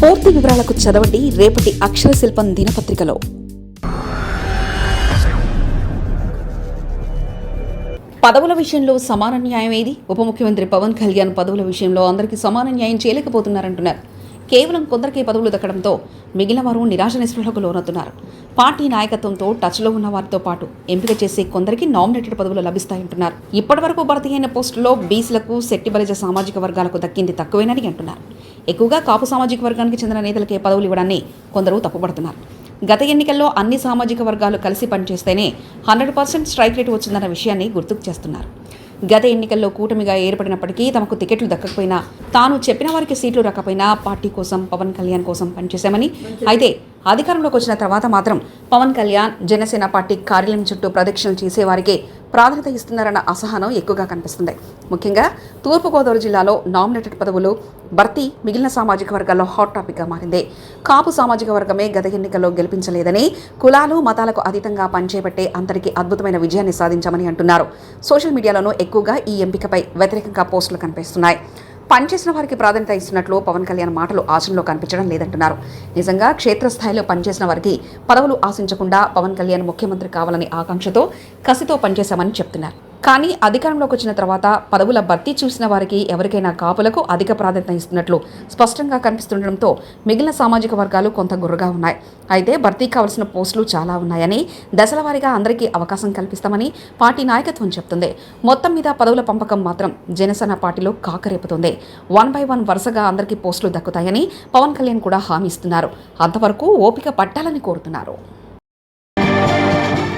పూర్తి వివరాలకు చదవండి రేపటి అక్షర శిల్పం దినపత్రికలో. పదవుల విషయంలో సమాన న్యాయం ఏది? ఉప ముఖ్యమంత్రి పవన్ కళ్యాణ్ పదవుల విషయంలో అందరికీ సమాన న్యాయం చేయలేకపోతున్నారంటున్నారు. కేవలం కొందరికి పదవులు దక్కడంతో మిగిలిన వారు నిరాశ నిస్పృహకు లోనవుతున్నారు. పార్టీ నాయకత్వంతో టచ్లో ఉన్న వారితో పాటు ఎంపిక చేసే కొందరికి నామినేటెడ్ పదవులు లభిస్తాయంటున్నారు. ఇప్పటివరకు భర్తీ అయిన పోస్టుల్లో బీసీలకు శక్తి బలిజ సామాజిక వర్గాలకు దక్కింది తక్కువేనని అంటున్నారు. ఎక్కువగా కాపు సామాజిక వర్గానికి చెందిన నేతలకే పదవులు ఇవ్వడాన్ని కొందరు తప్పుపడుతున్నారు. గత ఎన్నికల్లో అన్ని సామాజిక వర్గాలు కలిసి పనిచేస్తేనే హండ్రెడ్ పర్సెంట్ స్ట్రైక్ రేట్ వచ్చిందన్న విషయాన్ని గుర్తుకు చేస్తున్నారు. గత ఎన్నికల్లో కూటమిగా ఏర్పడినప్పటికీ తమకు టికెట్లు దక్కకపోయినా తాను చెప్పిన వారికి సీట్లు రాకపోయినా పార్టీ కోసం పవన్ కళ్యాణ్ కోసం పనిచేశామని. అయితే అధికారంలోకి వచ్చిన తర్వాత మాత్రం పవన్ కళ్యాణ్ జనసేన పార్టీ కార్యాలయం చుట్టూ ప్రదక్షిణలు చేసేవారికే ప్రాధాన్యత ఇస్తున్నారన్న అసహనం ఎక్కువగా కనిపిస్తుంది. ముఖ్యంగా తూర్పుగోదావరి జిల్లాలో నామినేటెడ్ పదవులు భర్తీ మిగిలిన సామాజిక వర్గాల్లో హాట్ టాపిక్గా మారింది. కాపు సామాజిక వర్గమే గత ఎన్నికల్లో గెలిపించలేదని కులాలు మతాలకు అతీతంగా పనిచేపట్టే అందరికీ అద్భుతమైన విజయాన్ని సాధించామని అంటున్నారు. సోషల్ మీడియాలోనూ ఎక్కువగా ఈ ఎంపికపై వ్యతిరేకంగా పోస్టులు కనిపిస్తున్నాయి. పనిచేసిన వారికి ప్రాధాన్యత ఇస్తున్నట్లు పవన్ కళ్యాణ్ మాటలు ఆశంలో కనిపించడం లేదంటున్నారు. నిజంగా క్షేత్రస్థాయిలో పనిచేసిన వారికి పదవులు ఆశించకుండా పవన్ కళ్యాణ్ ముఖ్యమంత్రి కావాలనే ఆకాంక్షతో కసితో పనిచేశామని చెప్తున్నారు. కానీ అధికారంలోకి వచ్చిన తర్వాత పదవుల భర్తీ చూసిన వారికి ఎవరికైనా కాపులకు అధిక ప్రాధాన్యత ఇస్తున్నట్లు స్పష్టంగా కనిపిస్తుండటంతో మిగిలిన సామాజిక వర్గాలు కొంత గుర్రగా ఉన్నాయి. అయితే భర్తీ కావాల్సిన పోస్టులు చాలా ఉన్నాయని దశల వారీగా అందరికీ అవకాశం కల్పిస్తామని పార్టీ నాయకత్వం చెప్తుంది. మొత్తం మీద పదవుల పంపకం మాత్రం జనసేన పార్టీలో కాకరేపుతుంది. వన్ బై వన్ వరుసగా అందరికీ పోస్టులు దక్కుతాయని పవన్ కళ్యాణ్ కూడా హామీ ఇస్తున్నారు. అంతవరకు ఓపిక పట్టాలని కోరుతున్నారు.